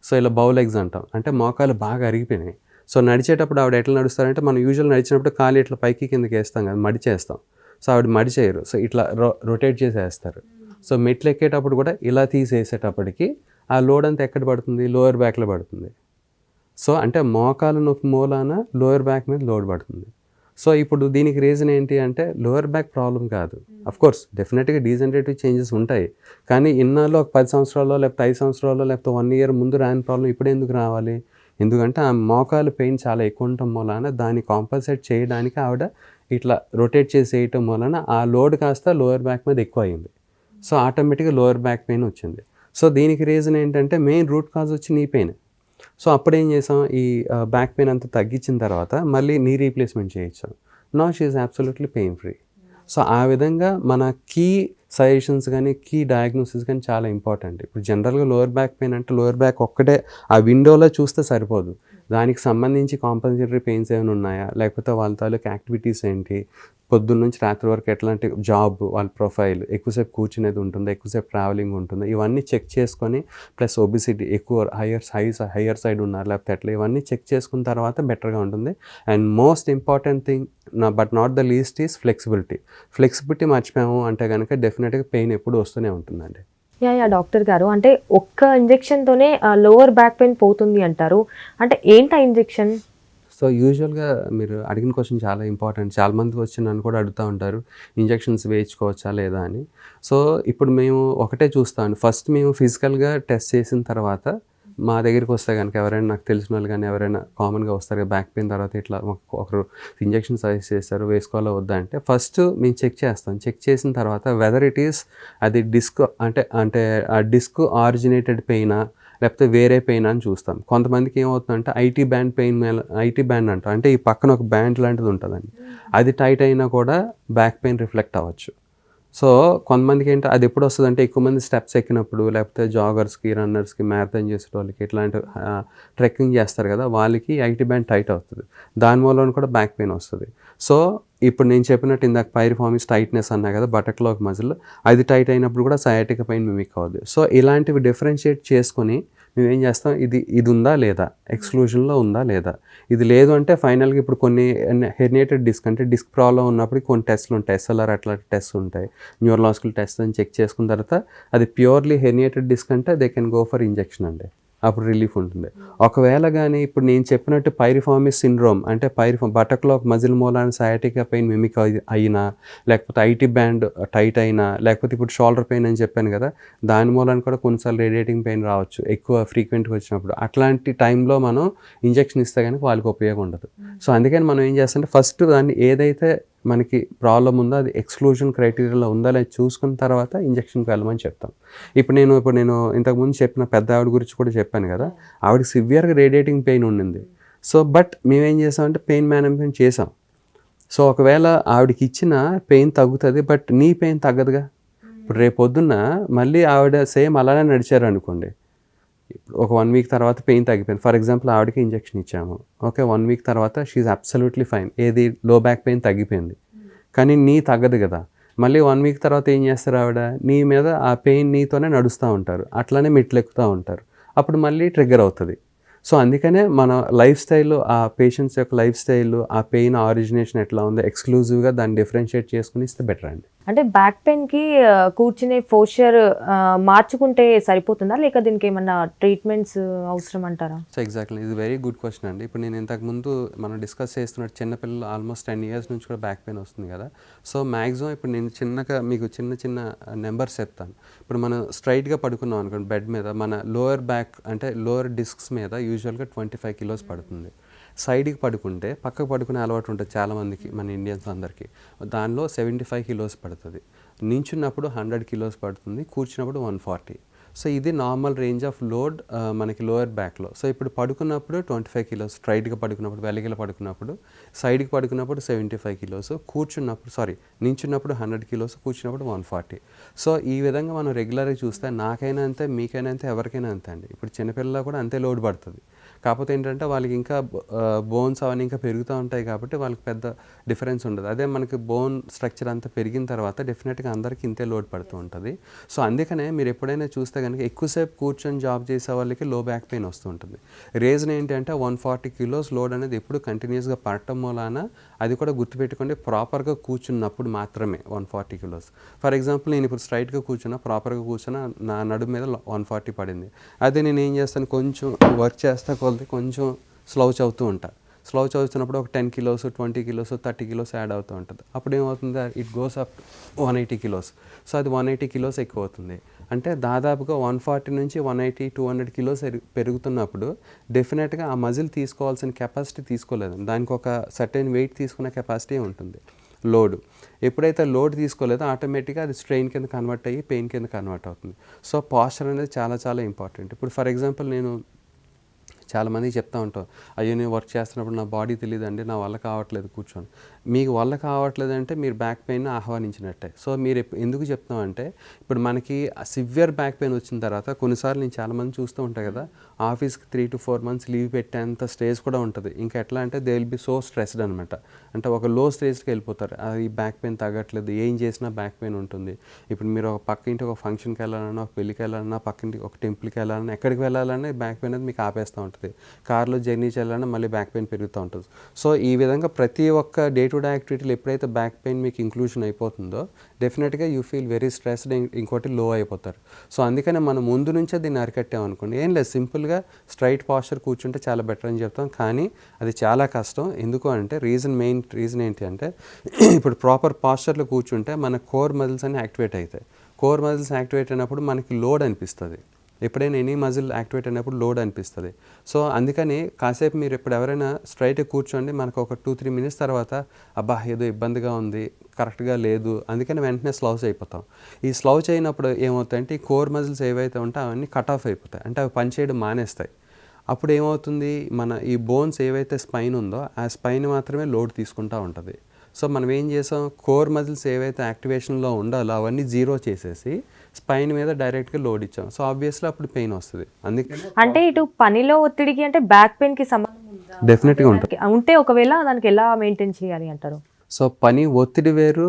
సో ఇలా బౌల్ ఎగ్స్ అంటాం. అంటే మోకాలు బాగా అరిగిపోయినాయి. సో నడిచేటప్పుడు ఆవిడ ఎట్లా నడుస్తారంటే మనం యూజువల్ నడిచినప్పుడు కాలు ఇట్లా పైకి కిందకి వేస్తాం కదా మడిచేస్తాం సో ఆవిడ మడిచేయరు సో ఇట్లా రో రొటేట్ చేసి వేస్తారు సో మెట్లు ఎక్కేటప్పుడు కూడా ఇలా తీసేసేటప్పటికి ఆ లోడ్ అంతా ఎక్కడ పడుతుంది? లోయర్ బ్యాక్లో పడుతుంది. సో అంటే మోకాలు నొప్పి మూలాన లోయర్ బ్యాక్ మీద లోడ్ పడుతుంది. సో ఇప్పుడు దీనికి రీజన్ ఏంటి అంటే లోయర్ బ్యాక్ ప్రాబ్లం కాదు. అఫ్ కోర్స్ డెఫినెట్గా డీజనరేటివ్ చేంజెస్ ఉంటాయి. కానీ ఇన్నాళ్ళు ఒక పది సంవత్సరాల్లో లేకపోతే ఐదు సంవత్సరాల్లో లేకపోతే వన్ ఇయర్ ముందు రాని ప్రాబ్లం ఇప్పుడు ఎందుకు రావాలి? ఎందుకంటే ఆ మోకాలు పెయిన్ చాలా ఎక్కువ ఉండటం వలన దాన్ని కాంపన్సేట్ చేయడానికి ఆవిడ ఇట్లా రొటేట్ చేసి వేయటం వలన ఆ లోడ్ కాస్త లోయర్ బ్యాక్ మీద ఎక్కువ అయింది సో ఆటోమేటిక్గా లోయర్ బ్యాక్ పెయిన్ వచ్చింది. సో దీనికి రీజన్ ఏంటంటే మెయిన్ రూట్ కాజ్ వచ్చి నీ పెయిన్. సో అప్పుడు ఏం చేసాం? ఈ బ్యాక్ పెయిన్ అంతా తగ్గించిన తర్వాత మళ్ళీ నీ రీప్లేస్మెంట్ చేయించాం నా she's absolutely pain free. So ఆ విధంగా మన కీ సజెషన్స్ కానీ కీ డయాగ్నోసిస్ కానీ చాలా ఇంపార్టెంట్ ఇప్పుడు జనరల్గా లోయర్ బ్యాక్ పెయిన్ అంటే లోయర్ బ్యాక్ ఒక్కటే ఆ విండోలో చూస్తే సరిపోదు. దానికి సంబంధించి కాంపన్సేటరీ పెయిన్స్ ఏమైనా ఉన్నాయా? లేకపోతే వాళ్ళ తాలూకు యాక్టివిటీస్ ఏంటి? పొద్దున్న నుంచి రాత్రి వరకు ఎట్లాంటి జాబ్ వాళ్ళ ప్రొఫైల్ ఎక్కువసేపు కూర్చునేది ఉంటుందా? ఎక్కువసేపు ట్రావెలింగ్ ఉంటుందా? ఇవన్నీ చెక్ చేసుకొని ప్లస్ ఒబిసిటీ ఎక్కువ హయ్యర్ హై హయ్యర్ సైడ్ ఉన్నారు. లేకపోతే ఎట్లా? ఇవన్నీ చెక్ చేసుకున్న తర్వాత బెటర్గా ఉంటుంది. అండ్ మోస్ట్ ఇంపార్టెంట్ థింగ్ నా but not the least is flexibility flexibility మర్చిపోయాము అంటే కనుక డెఫినెట్గా పెయిన్ ఎప్పుడు వస్తూనే ఉంటుందండి. యా యా డాక్టర్ గారు. అంటే ఒక్క ఇంజెక్షన్తోనే లోవర్ బ్యాక్ పెయిన్ పోతుంది అంటారు. అంటే ఏంటి ఆ ఇంజెక్షన్ సో యూజువల్గా మీరు అడిగిన క్వశ్చన్ చాలా ఇంపార్టెంట్ చాలా మంది వచ్చి నన్ను కూడా అడుగుతూ ఉంటారు ఇంజెక్షన్స్ వేయించుకోవచ్చా లేదా అని. సో ఇప్పుడు మేము ఒకటే చూస్తాం ఫస్ట్ మేము ఫిజికల్గా టెస్ట్ చేసిన తర్వాత మా దగ్గరికి వస్తే కనుక ఎవరైనా నాకు తెలిసిన వాళ్ళు కానీ ఎవరైనా కామన్గా వస్తారు బ్యాక్ పెయిన్ తర్వాత ఇట్లా మాకు ఒకరు ఇంజెక్షన్ సజెస్ట్ చేస్తారు వేసుకోవాలా వద్దా అంటే ఫస్ట్ మేము చెక్ చేస్తాం. చెక్ చేసిన తర్వాత వెదర్ ఇట్ ఈస్ అది డిస్క్ అంటే అంటే ఆ డిస్క్ ఆరిజినేటెడ్ పెయినా లేకపోతే వేరే పెయిన్ అని చూస్తాం. కొంతమందికి ఏమవుతుందంటే ఐటీ బ్యాండ్ పెయిన్ మీద ఐటీ బ్యాండ్ అంటాం అంటే ఈ పక్కన ఒక బ్యాండ్ లాంటిది ఉంటుందండి. అది టైట్ అయినా కూడా బ్యాక్ పెయిన్ రిఫ్లెక్ట్ అవ్వచ్చు. సో కొంతమందికి ఏంటి అది ఎప్పుడు వస్తుంది అంటే ఎక్కువ మంది స్టెప్స్ ఎక్కినప్పుడు లేకపోతే జాగర్స్కి రన్నర్స్కి మ్యారథాన్ చేసే వాళ్ళకి ఇట్లాంటి ట్రెక్కింగ్ చేస్తారు కదా వాళ్ళకి ఐటీ బ్యాండ్ టైట్ అవుతుంది. దాని వల్ల కూడా బ్యాక్ పెయిన్ వస్తుంది. సో ఇప్పుడు నేను చెప్పినట్టు ఇందాక పైరిఫార్మిస్ టైట్నెస్ అన్నా కదా బటక్లాక్ మజిల్ అది టైట్ అయినప్పుడు కూడా సయాటిక పెయిన్ మిమిక్ అవుద్ది. సో ఇలాంటివి డిఫరెన్షియేట్ చేసుకొని మేమేం చేస్తాం ఇది ఇది ఉందా లేదా? ఎక్స్క్లూజన్లో ఉందా లేదా? ఇది లేదు అంటే ఫైనల్గా ఇప్పుడు కొన్ని హెర్నియేటెడ్ డిస్క్ అంటే డిస్క్ ప్రాబ్లం ఉన్నప్పుడు కొన్ని టెస్ట్లు ఉంటాయి. ఎస్ఎల్ఆర్ అట్లాంటి టెస్ట్ ఉంటాయి. న్యూరలాజికల్ టెస్ట్ అని చెక్ చేసుకున్న తర్వాత అది ప్యూర్లీ హెర్నియేటెడ్ డిస్క్ అంటే they can go for injection అండి. అప్పుడు రిలీఫ్ ఉంటుంది. ఒకవేళ కానీ ఇప్పుడు నేను చెప్పినట్టు పైరిఫామిస్ సిండ్రోమ్ అంటే పైరిఫామ్ బటక్లో మజిల్ మూలాన సయాటికా పెయిన్ మిమిక్ అయినా లేకపోతే ఐటీ బ్యాండ్ టైట్ అయినా లేకపోతే ఇప్పుడు షోల్డర్ పెయిన్ అని చెప్పాను కదా దాని మూలాన కూడా కొన్నిసార్లు రేడియేటింగ్ పెయిన్ రావచ్చు. ఎక్కువ ఫ్రీక్వెంట్గా వచ్చినప్పుడు. అట్లాంటి టైంలో మనం ఇంజెక్షన్ ఇస్తే కనుక వాళ్ళకి ఉపయోగం ఉండదు. సో అందుకని మనం ఏం చేస్తామంటే ఫస్ట్ దాన్ని ఏదైతే మనకి ప్రాబ్లం ఉందా అది ఎక్స్క్లూజన్ క్రైటీరియాలో ఉందా లేదా చూసుకున్న తర్వాత ఇంజెక్షన్కి వెళ్ళమని చెప్తాం. ఇప్పుడు నేను ఇప్పుడు నేను ఇంతకుముందు చెప్పిన పెద్ద ఆవిడ గురించి కూడా చెప్పాను కదా ఆవిడకి సివియర్గా రేడియేటింగ్ పెయిన్ ఉండింది. సో బట్ మేమేం చేసామంటే పెయిన్ మేనేజ్మెంట్ చేసాం. సో ఒకవేళ ఆవిడకి ఇచ్చిన పెయిన్ తగ్గుతుంది బట్ నీ పెయిన్ తగ్గదుగా? ఇప్పుడు రేపొద్దున్న మళ్ళీ ఆవిడ సేమ్ అలానే నడిచారు అనుకోండి ఒక వన్ వీక్ తర్వాత పెయిన్ తగ్గిపోయింది. ఫర్ ఎగ్జాంపుల్ ఆవిడకి ఇంజెక్షన్ ఇచ్చాము. ఓకే వన్ వీక్ తర్వాత షీఈ్ అబ్సల్యూట్లీ ఫైన్ ఏది లో బ్యాక్ పెయిన్ తగ్గిపోయింది. కానీ నీ తగ్గదు కదా. మళ్ళీ వన్ వీక్ తర్వాత ఏం చేస్తారు ఆవిడ? నీ మీద ఆ పెయిన్ నీతోనే నడుస్తూ ఉంటారు. అట్లానే మెట్లు ఎక్కుతూ ఉంటారు. అప్పుడు మళ్ళీ ట్రిగ్గర్ అవుతుంది. సో అందుకనే మన లైఫ్ స్టైల్ ఆ పేషెంట్స్ యొక్క లైఫ్ స్టైల్ ఆ పెయిన్ ఆరిజినేషన్ ఎట్లా ఉందో ఎక్స్క్లూజివ్గా దాన్ని డిఫరెన్షియేట్ చేసుకుని ఇస్తే బెటర్ అండి. అంటే బ్యాక్ పెయిన్కి కూర్చునే పోస్చర్ మార్చుకుంటే సరిపోతుందా? లేక దీనికి ఏమన్నా ట్రీట్మెంట్స్ అవసరం అంటారా? సో ఎగ్జాక్ట్లీ ఇది వెరీ గుడ్ క్వశ్చన్ అండి. ఇప్పుడు నేను ఇంతకు ముందు మనం డిస్కస్ చేస్తున్నట్టు చిన్నపిల్లలు ఆల్మోస్ట్ టెన్ ఇయర్స్ నుంచి కూడా బ్యాక్ పెయిన్ వస్తుంది కదా. సో మ్యాక్సిమం ఇప్పుడు నేను చిన్నగా మీకు చిన్న చిన్న నెంబర్స్ చెప్తాను. ఇప్పుడు మనం స్ట్రైట్గా పడుకున్నాం అనుకోండి బెడ్ మీద మన లోయర్ బ్యాక్ అంటే లోయర్ డిస్క్స్ మీద యూజువల్గా ట్వంటీ ఫైవ్ కిలోస్ పడుతుంది. సైడ్కి పడుకుంటే పక్కకు పడుకునే అలవాటు ఉంటుంది చాలామందికి మన ఇండియన్స్ అందరికీ. దానిలో సెవెంటీ ఫైవ్ కిలోస్ పడుతుంది. నించున్నప్పుడు హండ్రెడ్ కిలోస్ పడుతుంది కూర్చున్నప్పుడు వన్ ఫార్టీ. సో ఇది నార్మల్ రేంజ్ ఆఫ్ లోడ్ మనకి లోయర్ బ్యాక్లో. సో ఇప్పుడు పడుకున్నప్పుడు ట్వంటీ ఫైవ్ కిలోస్ స్ట్రైట్గా పడుకున్నప్పుడు వెలిగిలో పడుకున్నప్పుడు సైడ్కి పడుకున్నప్పుడు సెవెంటీ ఫైవ్ కిలోస్ కూర్చున్నప్పుడు సారీ నించున్నప్పుడు హండ్రెడ్ కిలోస్ కూర్చున్నప్పుడు వన్ ఫార్టీ. సో ఈ విధంగా మనం రెగ్యులర్గా చూస్తే నాకైనా అంతే మీకైనా అంతే ఎవరికైనా అంతే అండి. ఇప్పుడు చిన్నపిల్లలు కూడా అంతే లోడ్ పడుతుంది. కాకపోతే ఏంటంటే వాళ్ళకి ఇంకా బోన్స్ అవన్నీ ఇంకా పెరుగుతూ ఉంటాయి కాబట్టి వాళ్ళకి పెద్ద డిఫరెన్స్ ఉండదు. అదే మనకి బోన్ స్ట్రక్చర్ అంతా పెరిగిన తర్వాత డెఫినెట్గా అందరికీ ఇంతే లోడ్ పడుతూ ఉంటుంది. సో అందుకనే మీరు ఎప్పుడైనా చూస్తే కనుక ఎక్కువసేపు కూర్చొని జాబ్ చేసే వాళ్ళకి లో బ్యాక్ పెయిన్ వస్తూ ఉంటుంది. రీజన్ ఏంటంటే వన్ ఫార్టీ కిలోస్ లోడ్ అనేది ఎప్పుడు కంటిన్యూస్గా పడటం మూలాన అది కూడా గుర్తుపెట్టుకోండి ప్రాపర్గా కూర్చున్నప్పుడు మాత్రమే one forty kilos for example నేను ఇప్పుడు స్ట్రైట్గా కూర్చున్నా ప్రాపర్గా కూర్చున్నా నా నడుము మీద వన్ ఫార్టీ పడింది. అదే నేను ఏం చేస్తాను కొంచెం వర్క్ చేస్తా కొలితే కొంచెం స్లౌచ్ అవుతూ ఉంటా. స్లౌచ్ అవుతున్నప్పుడు ఒక ten kilos twenty kilos thirty kilos add అవుతూ ఉంటుంది. అప్పుడు ఏమవుతుంది? It goes up one eighty kilos so అది వన్ ఎయిటీ కిలోస్ ఎక్కువ అవుతుంది. అంటే దాదాపుగా వన్ ఫార్టీ నుంచి one eighty two hundred kilos పెరుగుతున్నప్పుడు డెఫినెట్గా ఆ మజిల్ తీసుకోవాల్సిన కెపాసిటీ తీసుకోలేదు. దానికి ఒక సర్టెన్ వెయిట్ తీసుకున్న కెపాసిటీ ఉంటుంది. లోడ్. ఎప్పుడైతే లోడ్ తీసుకోలేదో ఆటోమేటిక్గా అది స్ట్రెయిన్ కింద కన్వర్ట్ అయ్యి పెయిన్ కింద కన్వర్ట్ అవుతుంది. సో పాస్చర్ అనేది చాలా చాలా ఇంపార్టెంట్. ఇప్పుడు ఫర్ ఎగ్జాంపుల్ నేను చాలామంది చెప్తా ఉంటాం అయ్యో నేను వర్క్ చేస్తున్నప్పుడు నా బాడీ తెలియదు అండి నా వల్ల కావట్లేదు కూర్చొని. మీకు వల్ల కావట్లేదు అంటే మీరు బ్యాక్ పెయిన్ ఆహ్వానించినట్టే. సో మీరు ఎందుకు చెప్తామంటే ఇప్పుడు మనకి సివియర్ బ్యాక్ పెయిన్ వచ్చిన తర్వాత కొన్నిసార్లు నేను చాలామంది చూస్తూ ఉంటాను కదా ఆఫీస్కి three to four months leave పెట్టేంత stage కూడా ఉంటుంది. ఇంకా ఎట్లా అంటే they will be so stressed అనమాట అంటే ఒక లో స్టేజ్కి వెళ్ళిపోతారు. అది బ్యాక్ పెయిన్ తగ్గట్లేదు. ఏం చేసినా బ్యాక్ పెయిన్ ఉంటుంది. ఇప్పుడు మీరు ఒక పక్క ఇంటి ఒక ఫంక్షన్కి వెళ్ళాలన్నా ఒక పెళ్ళికి వెళ్ళాలన్నా పక్కింటి ఒక టెంపుల్కి వెళ్ళాలన్నా ఎక్కడికి వెళ్ళాలన్నా బ్యాక్ పెయిన్ అనేది మీకు ఆపేస్తూ ఉంటుంది. కార్లో జర్నీ చేయాలన్నా మళ్ళీ బ్యాక్ పెయిన్ పెరుగుతూ ఉంటుంది. సో ఈ విధంగా ప్రతి ఒక్క డే టు డే యాక్టివిటీలు ఎప్పుడైతే బ్యాక్ పెయిన్ మీకు ఇంక్లూషన్ అయిపోతుందో డెఫినెట్గా యూ ఫీల్ వెరీ స్ట్రెస్డ్ ఇంకోటి లో అయిపోతారు. సో అందుకనే మనం ముందు నుంచే దీన్ని అరికట్టామనుకోండి ఏం లేదు సింపుల్ సింపుల్గా స్ట్రైట్ పాస్చర్ కూర్చుంటే చాలా బెటర్ అని చెప్తాం. కానీ అది చాలా కష్టం. ఎందుకు అంటే రీజన్ మెయిన్ రీజన్ ఏంటి అంటే ఇప్పుడు ప్రాపర్ పాస్చర్లో కూర్చుంటే మన కోర్ మజిల్స్ అన్ని యాక్టివేట్ అవుతాయి. కోర్ మజిల్స్ యాక్టివేట్ అయినప్పుడు మనకి లోడ్ అనిపిస్తుంది. ఎప్పుడైనా ఎనీ మజిల్ యాక్టివేట్ అయినప్పుడు లోడ్ అనిపిస్తుంది. సో అందుకని కాసేపు మీరు ఇప్పుడు ఎవరైనా స్ట్రైట్ కూర్చోండి మనకు ఒక టూ త్రీ మినిట్స్ తర్వాత అబ్బా ఏదో ఇబ్బందిగా ఉంది కరెక్ట్గా లేదు అందుకని వెంటనే స్లౌస్ అయిపోతాం. ఈ స్లౌచ్ అయినప్పుడు ఏమవుతాయంటే ఈ కోర్ మజిల్స్ ఏవైతే ఉంటాయో అవన్నీ కట్ ఆఫ్ అయిపోతాయి. అంటే అవి పనిచేయడం మానేస్తాయి. అప్పుడు ఏమవుతుంది? మన ఈ బోన్స్ ఏవైతే స్పైన్ ఉందో ఆ స్పైన్ మాత్రమే లోడ్ తీసుకుంటూ ఉంటుంది. సో మనం ఏం చేసాం? కోర్ మజిల్స్ ఏవైతే యాక్టివేషన్లో ఉండాలో అవన్నీ జీరో చేసేసి స్పైన్ మీద డైరెక్ట్గా లోడ్ ఇచ్చాం. సో ఆబ్వియస్లీ అప్పుడు పెయిన్ వస్తుంది. అందుకని అంటే ఇటు పనిలో ఒత్తిడికి అంటే బ్యాక్ పెయిన్కి సంబంధం? డెఫినెట్గా ఉంటుంది. ఉంటే ఒకవేళ దానికి ఎలా మెయింటైన్ చేయాలి అంటారు? సో పని ఒత్తిడి వేరు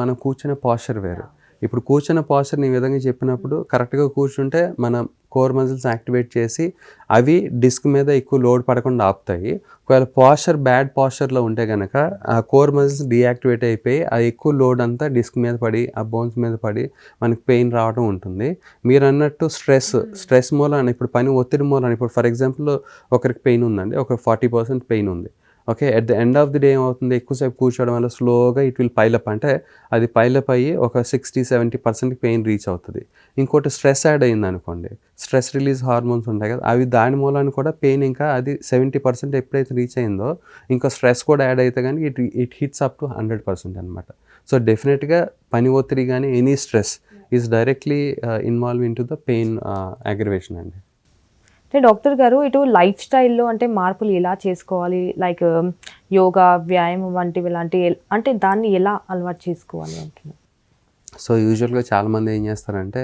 మనం కూర్చునే పాస్చర్ వేరు. ఇప్పుడు కూర్చున్న పాస్చర్ ఈ విధంగా చెప్పినప్పుడు కరెక్ట్గా కూర్చుంటే మన కోర్ మజిల్స్ యాక్టివేట్ చేసి అవి డిస్క్ మీద ఎక్కువ లోడ్ పడకుండా ఆపుతాయి. ఒకవేళ పాస్చర్ బ్యాడ్ పాస్చర్లో ఉంటే కనుక ఆ కోర్ మజిల్స్ డీయాక్టివేట్ అయిపోయి ఆ ఎక్కువ లోడ్ అంతా డిస్క్ మీద పడి ఆ బోన్స్ మీద పడి మనకి పెయిన్ రావడం ఉంటుంది. మీరు అన్నట్టు స్ట్రెస్ స్ట్రెస్ మూలాన ఇప్పుడు పని ఒత్తిడి మూలాన ఇప్పుడు ఫర్ ఎగ్జాంపుల్ ఒకరికి పెయిన్ ఉందండి ఒక ఫార్టీ పర్సెంట్ పెయిన్ ఉంది. Okay at the end of the day ఏమవుతుంది? ఎక్కువసేపు కూర్చోవడం వల్ల స్లోగా ఇట్ విల్ పైలప్ అంటే అది పైలప్ అయ్యి ఒక sixty seventy percent pain reach అవుతుంది. ఇంకోటి స్ట్రెస్ యాడ్ అయింది అనుకోండి. స్ట్రెస్ రిలీజ్ హార్మోన్స్ ఉంటాయి కదా అవి దాని మూలాన్ని కూడా పెయిన్ ఇంకా అది సెవెంటీ పర్సెంట్ ఎప్పుడైతే రీచ్ అయిందో ఇంకా స్ట్రెస్ కూడా యాడ్ అయితే కానీ it it hits up to hundred percent అనమాట సో డెఫినెట్గా పని ఒత్తిడి కానీ any stress is directly involve in to the pain aggravation అండి. అంటే డాక్టర్ గారు ఇటు లైఫ్ స్టైల్లో అంటే మార్పులు ఎలా చేసుకోవాలి? లైక్ um, యోగా వ్యాయామం వంటివి ఇలాంటి అంటే దాన్ని ఎలా అలవాటు చేసుకోవాలి అంటున్నాను సో యూజువల్గా చాలామంది ఏం చేస్తారంటే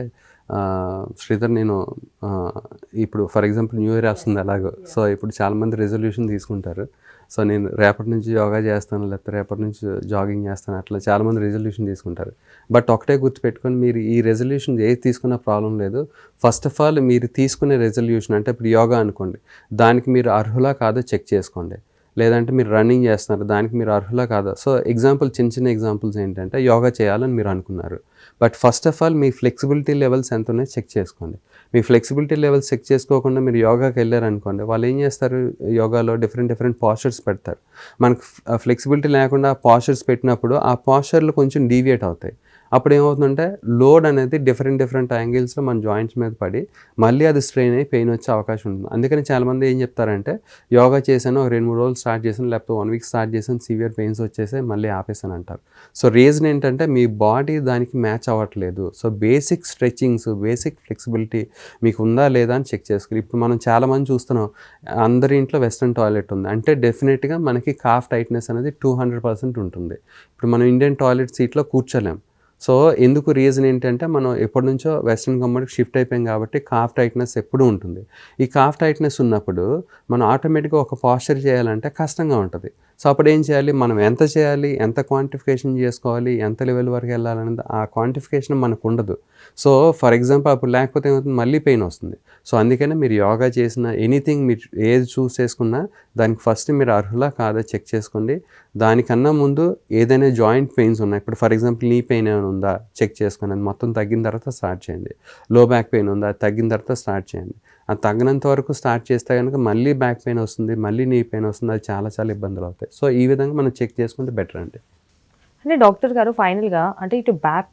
శ్రీధర్ నేను ఇప్పుడు ఫర్ ఎగ్జాంపుల్ న్యూ ఇయర్ వస్తుంది అలాగో. సో ఇప్పుడు చాలామంది రెజల్యూషన్ తీసుకుంటారు. సో నేను రేపటి నుంచి యోగా చేస్తాను లేకపోతే రేపటి నుంచి జాగింగ్ చేస్తాను అట్లా చాలామంది రెజల్యూషన్ తీసుకుంటారు. బట్ ఒకటే గుర్తుపెట్టుకొని మీరు ఈ రెజల్యూషన్ ఏది తీసుకున్న ప్రాబ్లం లేదు. ఫస్ట్ ఆఫ్ ఆల్ మీరు తీసుకునే రెజల్యూషన్ అంటే ఇప్పుడు యోగా అనుకోండి దానికి మీరు అర్హులా కాదో చెక్ చేసుకోండి. లేదంటే మీరు రన్నింగ్ చేస్తున్నారు దానికి మీరు అర్హులా కాదా. సో ఎగ్జాంపుల్ చిన్న చిన్న ఎగ్జాంపుల్స్ ఏంటంటే యోగా చేయాలని మీరు అనుకున్నారు. బట్ ఫస్ట్ ఆఫ్ ఆల్ మీ ఫ్లెక్సిబిలిటీ లెవెల్స్ ఎంత ఉన్నాయో చెక్ చేసుకోండి. మీ ఫ్లెక్సిబిలిటీ లెవెల్స్ చెక్ చేసుకోకుండా మీరు యోగాకి వెళ్ళారనుకోండి వాళ్ళు ఏం చేస్తారు? యోగాలో డిఫరెంట్ డిఫరెంట్ పాస్చర్స్ పెడతారు. మనకు ఫ్లెక్సిబిలిటీ లేకుండా పాస్చర్స్ పెట్టినప్పుడు ఆ పాస్చర్లు కొంచెం డీవియేట్ అవుతాయి. అప్పుడు ఏమవుతుందంటే లోడ్ అనేది డిఫరెంట్ డిఫరెంట్ యాంగిల్స్లో మన జాయింట్స్ మీద పడి మళ్ళీ అది స్ట్రెయిన్ అయ్యి పెయిన్ వచ్చే అవకాశం ఉంటుంది. అందుకని చాలామంది ఏం చెప్తారంటే యోగా చేశాను ఒక రెండు మూడు రోజులు స్టార్ట్ చేశాను లేకపోతే వన్ వీక్ స్టార్ట్ చేశాను సివియర్ పెయిన్స్ వచ్చేసి మళ్ళీ ఆపేసాను అంటారు. సో రీజన్ ఏంటంటే మీ బాడీ దానికి మ్యాచ్ అవ్వట్లేదు. So basic stretchings basic flexibility మీకు ఉందా లేదా అని చెక్ చేసుకోవాలి ఇప్పుడు మనం చాలామంది చూస్తున్నాం అందరి ఇంట్లో వెస్ట్రన్ టాయిలెట్ ఉంది. అంటే డెఫినెట్గా మనకి కాఫ్ టైట్నెస్ అనేది టూ హండ్రెడ్ పర్సెంట్ ఉంటుంది. ఇప్పుడు మనం ఇండియన్ టాయిలెట్ సీట్లో కూర్చోలేం. సో ఎందుకు రీజన్ ఏంటంటే మనం ఎప్పటి నుంచో వెస్ట్రన్ కంపెనీకి షిఫ్ట్ అయిపోయాం కాబట్టి కాఫ్ టైట్నెస్ ఎప్పుడూ ఉంటుంది. ఈ కాఫ్ టైట్నెస్ ఉన్నప్పుడు మనం ఆటోమేటిక్గా ఒక పాస్చర్ చేయాలంటే కష్టంగా ఉంటుంది. సో అప్పుడు ఏం చేయాలి? మనం ఎంత చేయాలి? ఎంత క్వాంటిఫికేషన్ చేసుకోవాలి? ఎంత లెవెల్ వరకు వెళ్ళాలనేది ఆ క్వాంటిఫికేషన్ మనకు ఉండదు సో ఫర్ ఎగ్జాంపుల్ అప్పుడు లేకపోతే ఏమవుతుంది? మళ్ళీ పెయిన్ వస్తుంది. సో అందుకనే మీరు యోగా చేసిన ఎనీథింగ్ మీరు ఏది చూస్ చేసుకున్నా దానికి ఫస్ట్ మీరు అర్హులా కాదా చెక్ చేసుకోండి. దానికన్నా ముందు ఏదైనా జాయింట్ పెయిన్స్ ఉన్నాయి. ఇప్పుడు ఫర్ ఎగ్జాంపుల్ నీ పెయిన్ ఏమైనా ఉందా? చెక్ చేసుకుని అది మొత్తం తగ్గిన తర్వాత స్టార్ట్ చేయండి. లో బ్యాక్ పెయిన్ ఉందా? అది తగ్గిన తర్వాత స్టార్ట్ చేయండి. అది తగ్గినంత వరకు స్టార్ట్ చేస్తే కనుక మళ్ళీ బ్యాక్ పెయిన్ వస్తుంది మళ్ళీ నీ పెయిన్ వస్తుంది అది చాలా చాలా ఇబ్బందులు అవుతాయి. సో ఈ విధంగా మనం చెక్ చేసుకుంటే బెటర్ అండి. అంటే డాక్టర్ గారు ఫైనల్గా అంటే ఇటు బ్యాక్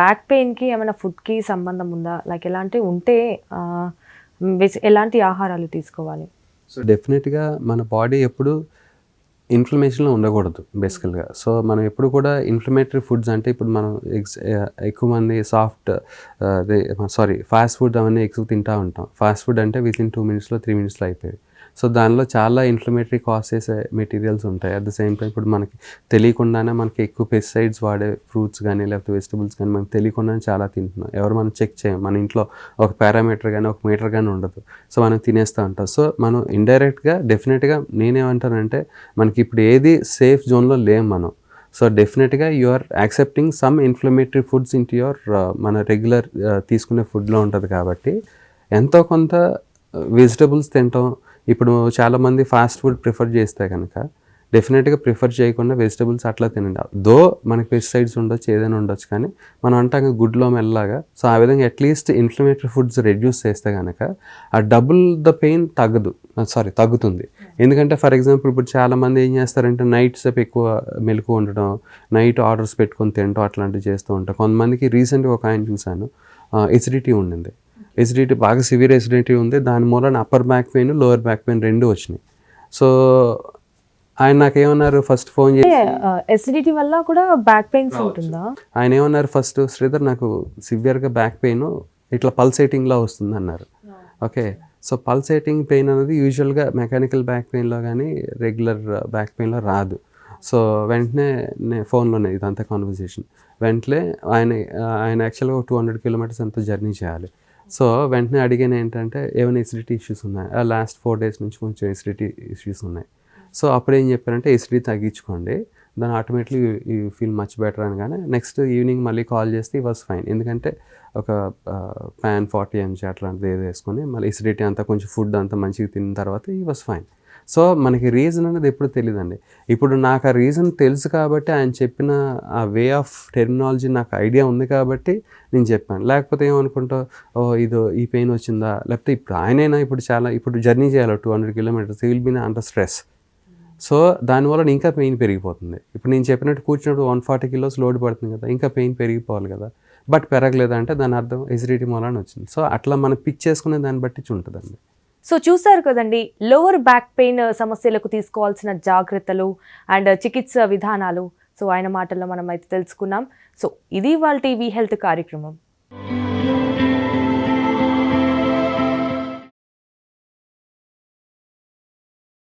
బ్యాక్ పెయిన్కి ఏమైనా ఫుడ్కి సంబంధం ఉందా? లైక్ ఎలాంటి ఉంటే ఎలాంటి ఆహారాలు తీసుకోవాలి? సో డెఫినెట్గా మన బాడీ ఎప్పుడు ఇన్ఫ్లమేషన్లో ఉండకూడదు బేసికల్గా సో మనం ఎప్పుడు కూడా ఇన్ఫ్లమేటరీ ఫుడ్స్ అంటే ఇప్పుడు మనం ఎగ్స్ ఎక్కువ మంది సాఫ్ట్ సారీ ఫాస్ట్ ఫుడ్ అవన్నీ ఎక్కువ తింటూ ఉంటాం. ఫాస్ట్ ఫుడ్ అంటే విత్ ఇన్ టూ మినిట్స్లో త్రీ మినిట్స్లో అయిపోయాయి సో దానిలో చాలా ఇన్ఫ్లమేటరీ కాసెస్ చేసే మెటీరియల్స్ ఉంటాయి. అట్ ద సేమ్ టైం ఇప్పుడు మనకి తెలియకుండానే మనకి ఎక్కువ పెస్టిసైడ్స్ వాడే ఫ్రూట్స్ కానీ లేకపోతే వెజిటబుల్స్ కానీ మనకి తెలియకుండానే చాలా తింటున్నాం. ఎవరు మనం చెక్ చేయం. మన ఇంట్లో ఒక పారామీటర్ కానీ ఒక మీటర్ కానీ ఉండదు. సో మనం తినేస్తూ ఉంటాం. సో మనం ఇండైరెక్ట్గా డెఫినెట్గా నేనేమంటానంటే మనకి ఇప్పుడు ఏది సేఫ్ జోన్లో లేం మనం. సో డెఫినెట్గా you are accepting some inflammatory foods into your మన రెగ్యులర్ uh, తీసుకునే ఫుడ్లో ఉంటుంది కాబట్టి ఎంతో కొంత uh, వెజిటబుల్స్ తింటాం. ఇప్పుడు చాలామంది ఫాస్ట్ ఫుడ్ ప్రిఫర్ చేస్తే కనుక డెఫినెట్గా ప్రిఫర్ చేయకుండా వెజిటబుల్స్ అట్లా తినండి. దో మనకి పెస్టిసైడ్స్ ఉండొచ్చు ఏదైనా ఉండొచ్చు కానీ మనం అంటాం గుడ్లో మెల్లగా సో ఆ విధంగా అట్లీస్ట్ ఇన్ఫ్లమేటరీ ఫుడ్స్ రెడ్యూస్ చేస్తే కనుక ఆ డబుల్ ద పెయిన్ తగ్గదు. సారీ తగ్గుతుంది. ఎందుకంటే ఫర్ ఎగ్జాంపుల్ ఇప్పుడు చాలామంది ఏం చేస్తారంటే నైట్ సేపు ఎక్కువ మెలకు ఉండడం నైట్ ఆర్డర్స్ పెట్టుకొని తినడం అట్లాంటివి చేస్తూ ఉంటాం కొంతమందికి రీసెంట్గా ఒక ఆయన చూశాను ఎసిడిటీ ఉండింది. ఎసిడిటీ బాగా సివియర్ ఎసిడిటీ ఉంది. దాని మూలన upper back pain lower back pain రెండు వచ్చినాయి. సో ఆయన నాకేమన్నారు? ఫస్ట్ ఫోన్ చేసి ఎసిడిటీ వల్ల కూడా బ్యాక్ పెయిన్స్ ఉంటుందా? ఆయన ఏమన్నారు? ఫస్ట్ శ్రీధర్ నాకు సివియర్గా బ్యాక్ పెయిన్ ఇట్లా పల్సేటింగ్లా వస్తుంది అన్నారు ఓకే సో పల్సేటింగ్ పెయిన్ అనేది యూజువల్గా మెకానికల్ బ్యాక్ పెయిన్లో కానీ రెగ్యులర్ బ్యాక్ పెయిన్లో రాదు. సో వెంటనే నే ఫోన్లోనే ఇదంతా కాన్వర్సేషన్ వెంటనే ఆయన ఆయన యాక్చువల్గా టూ హండ్రెడ్ కిలోమీటర్స్ ఎంతో జర్నీ చేయాలి. సో వెంటనే అడిగాను ఏంటంటే ఏమైనా ఎసిడిటీ ఇష్యూస్ ఉన్నాయి? లాస్ట్ ఫోర్ డేస్ నుంచి కొంచెం ఎసిడిటీ ఇష్యూస్ ఉన్నాయి. సో అప్పుడు ఏం చెప్పారంటే ఎసిడిటీ తగ్గించుకోండి. దాని automatically you feel much better అనగానే నెక్స్ట్ ఈవినింగ్ మళ్ళీ కాల్ చేస్తే ఈ వాజ్ ఫైన్ ఎందుకంటే ఒక ప్యాన్ ఫార్టీ ఎంజీ అట్లాంటిది ఏదో వేసుకొని మళ్ళీ ఎసిడిటీ అంతా కొంచెం ఫుడ్ అంతా మంచిగా తిన్న తర్వాత ఈ వాజ్ ఫైన్ సో మనకి రీజన్ అనేది ఎప్పుడు తెలియదండి ఇప్పుడు నాకు ఆ రీజన్ తెలుసు కాబట్టి ఆయన చెప్పిన ఆ వే ఆఫ్ టెర్మినాలజీ నాకు ఐడియా ఉంది కాబట్టి నేను చెప్పాను. లేకపోతే ఏమనుకుంటా ఓ ఇదో ఈ పెయిన్ వచ్చిందా? లేకపోతే ఇప్పుడు ఆయనైనా ఇప్పుడు చాలా ఇప్పుడు జర్నీ చేయాలి? Two hundred kilometres will be అంత స్ట్రెస్ సో దానివల్ల ఇంకా పెయిన్ పెరిగిపోతుంది. ఇప్పుడు నేను చెప్పినట్టు కూర్చున్నప్పుడు వన్ ఫార్టీ కిలోస్ లోడ్ పడుతుంది కదా ఇంకా పెయిన్ పెరిగిపోవాలి కదా. బట్ పెరగలేదంటే దాని అర్థం ఎసిడిటీ మూలాన వచ్చింది. సో అట్లా మనం పిక్ చేసుకునే దాన్ని బట్టి ఉంటుందండి. సో చూసారు కదండి లోవర్ బ్యాక్ పెయిన్ సమస్యలకు తీసుకోవాల్సిన జాగ్రత్తలు అండ్ uh, చికిత్స విధానాలు. సో ఆయన మాటల్లో మనం అయితే తెలుసుకున్నాం. సో ఇది వాళ్ళ టీవీ హెల్త్ కార్యక్రమం.